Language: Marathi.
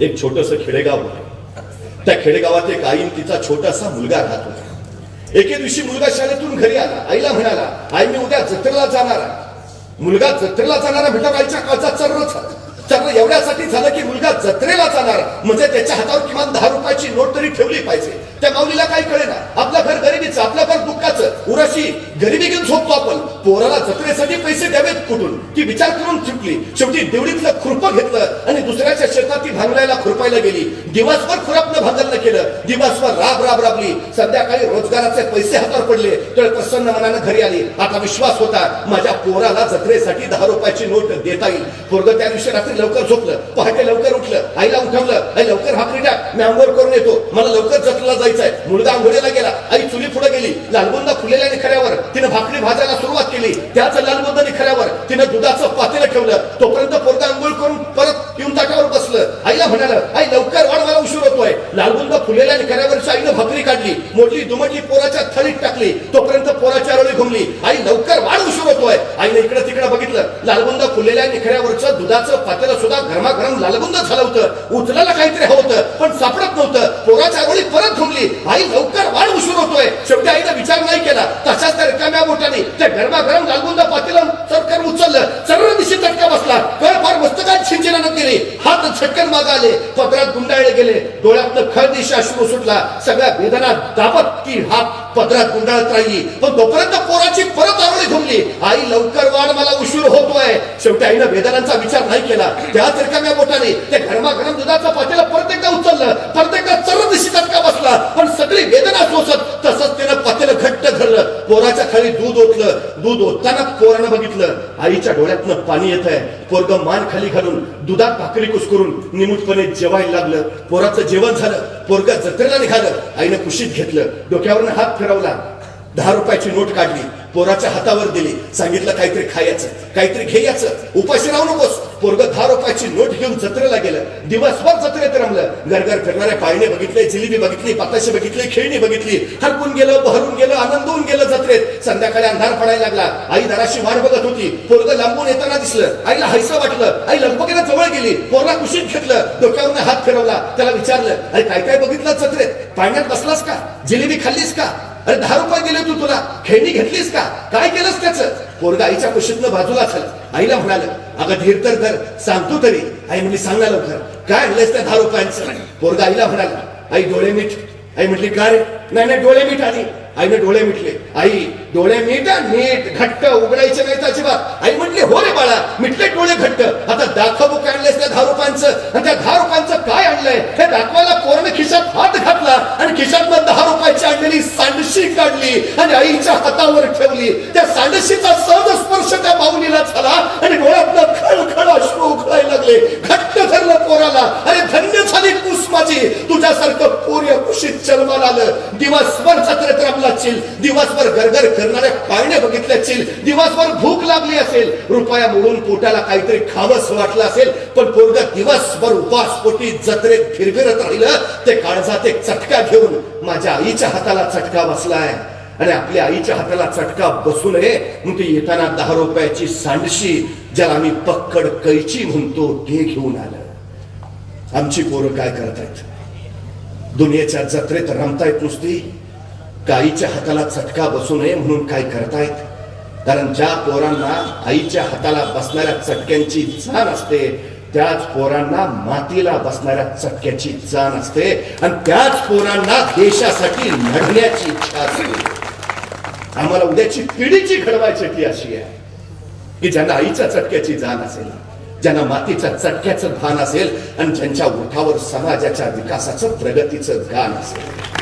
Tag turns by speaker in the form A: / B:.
A: एक छोटस खेडेगाव होतं त्या खेडेगावात एक आईन तिचा छोटासा मुलगा राहत. होता एके दिवशी मुलगा शाळेतून घरी आला. आईला म्हणाला आई मी उद्या जत्रेला जाणार मुलगा जत्रेला जाणारा भेटा आईच्या काळचा चर्र चर्र एवढ्यासाठी झालं की मुलगा जत्रेला जाणार. म्हणजे त्याच्या हातावर किमान दहा रुपयाची नोट तरी ठेवली पाहिजे. त्या माऊलीला काही कळेना. आपलं घर गरिबीचं आपलं घर दुःखाचं. उराशी गरिबी घेऊन झोपतो आपण. पोराला जत्रेसाठी पैसे द्यावेत कुठून? ती विचार करून चुकली. शेवटी देवडीतलं खुरपं घेतलं आणि दुसऱ्याच्या शेतात ती भांगलायला खुरपायला गेली. दिवसभर खुरपनं भांगलनं केलं. दिवसभर राब राब राबली. संध्याकाळी रोजगाराचे पैसे हातावर पडले. तर प्रसन्न मनानं घरी आली. आता विश्वास होता माझ्या पोराला जत्रेसाठी दहा रुपयाची नोट देता येईल. पोरग त्या दिवशी रात्री लवकर झोपलं. पहाटे लवकर उठलं. आईला उठवलं. आई लवकर भाकरी टाक. मी आंघोळ करून येतो. मला लवकर जत्रेला जायचंय. मुलगा आंघोळीला गेला. आई चुली पुढे गेली. लालबुंदा फुलेल्या निखऱ्यावर. तिनं भाकरी भाजायला सुरुवात केली. त्याच लालबुंदा निखऱ्यावर तिनं दुधाचं पातेलं ठेवलं. तोपर्यंत पोरगा आंघोळ करून परत येऊन ताटावर बसलं. आईला म्हणाल आई लवकर वाढ मला उशीर होतोय. लालबुंद फुलेल्या निखऱ्यावरच्या आईनं भाकरी काढली. मोडली दुमटली पोराच्या थळीत टाकली. तोपर्यंत पोराच्या रळी घुमली. आई लवकर वाढ आईने इकडं तिकडं बघितलं. लालबुंद फुलेल्या निखऱ्यावरचं दुधाचं पातेलं सुद्धा गरमागरम लालबुंद झालं होतं. उचलायला काहीतरी हवं होतं पण सापडत नव्हतं. पोराच्या आगोळी परत थुंबली आई लवकर वाढ उशीर होतोय. शेवटी आईने विचार नाही केला. तशाच त्या रिकाम्या बोटाने त्या गरमागरम लालबुंद पातेलं गेली. हात छटकन मागाले. पदरात गुंडाळले गेले. डोळ्यातनं खळ दिशी अश्रू सुटला. सगळ्या वेदना दाबत ती हात पदरात गुंडाळत राहिली. पण तोपर्यंत पोराची परत आवडी घुमली. आई लवकर वाढ मला उशीर होतोय. शेवटी आईनं वेदनांचा विचार नाही केला. त्याच रिकाम्या बोटाने ते गरमागरम दुधाचा पातेलं परत एकदा उचललं. परत एकदा चरत पोराच्या दूध ओतलं दूध ओतताना पोरानं बघितलं. आईच्या डोळ्यातनं पाणी येत आहे पोरग मान खाली घालून दुधात भाकरी कुसकरून निमूटपणे जेवायला लागलं. पोराचं जेवण झालं. पोरग जत्रेला निघालं. आईनं कुशीत घेतलं. डोक्यावरनं हात फिरवला. दहा रुपयाची नोट काढली. पोराच्या हातावर दिली. सांगितलं काहीतरी खायचं काहीतरी घ्यायचं उपाशी राहू नकोस. पोरग दहा रुपयाची नोट घेऊन जत्रेला गेलं. दिवसभर जत्रेत रमलं. घरघर फिरणाऱ्या पाळणे बघितले जिलेबी बघितली पताशे बघितले खेळणी बघितली. हरकून गेलं बहरून गेलं आनंद संध्याकाळी अंधार पडायला लागला. आई दाराशी वाट बघत होती. पोरग लांबून येताना दिसलं. आईला हैस वाटलं. आई लगबगीनं जवळ गेली. पोरला कुशीत घेतलं. डोक्यावरून हात फिरवला. त्याला विचारलं अरे काय काय बघितलं जत्रेत पाण्यात बसलास का? जिलेबी खाल्लीस का? अरे दहा रुपये दिले तू तुला. खेळणी घेतलीस का? काय केलंस त्याचं? पोरगा आईच्या कुशीतनं बाजूला झालं आईला म्हणाल अगं धीर तर धर. सांगतो तरी. आई म्हणजे सांगा लवकर. काय आणलंयस त्या दहा रुपयांचं? पोरगा आईला म्हणाला आई डोळे मीठ. आई म्हटली का रे नाही नाही डोळे मीठ आली आईने डोळे मिटले आई डोळे मीठ नीट मीठ घट्ट उघडायचे नाही अजिबात. आई म्हटली हो रे बाळा मिटले डोळे घट्ट. आता दाखव बुक आणलेस त्या दहा रुपयांचं. आणि त्या दहा रुपयांचं काय आणलंय? हे दाखवायला पोरने खिशात हात घातला आणि खिशात दहा रुपयाची आणलेली सांडशी काढली आणि आईच्या हातावर ठेवली. त्या सांडशीचा सहज स्पर्श त्या माऊलीला झाला आणि डोळ्यातनं खळखळ अश्रू उखळायला लागले. घट्ट धरलं पोराला. अरे धन्य झाली कुस माझी. तुझ्यासारखं पूर्य कुशीत चलमाल आलं. दिवसभर जत्रेत रमलाचील दिवसभर गरगर करणारे पायणे बघितले असतील दिवसभर भूक लागली असेल. रुपया मोडून पोटाला काहीतरी खावस वाटलं असेल. पण पोरग दिवसभर उपास पोटी जत्रेत फिरफिरत राहिलं. ते काळजात एक चटका घेऊन माझ्या आईच्या हाताला चटका बसलाय. आणि आपल्या आईच्या हाताला चटका बसू नये म्हणून ते येताना दहा रुपयाची सांडशी ज्याला आम्ही पक्कड कैची म्हणतो ते घेऊन आलं. आमची पोरं काय करतायत? दुनियेच्या जत्रेत रमतायत नुसती गाईच्या हाताला चटका बसू नये म्हणून काय करतायत? कारण ज्या पोरांना आईच्या हाताला बसणाऱ्या चटक्यांची जाण असते त्याच पोरांना मातीला बसणाऱ्या चटक्याची जाण असते आणि त्याच पोरांना देशासाठी लढण्याची इच्छा असते. आम्हाला उद्याची पिढीची घडवायची ती अशी आहे की ज्यांना आईच्या चटक्याची जाण असेल ज्यांना मातीच्या चटक्याचं भान असेल आणि ज्यांच्या मुखावर समाजाच्या विकासाचं प्रगतीचं गाण असेल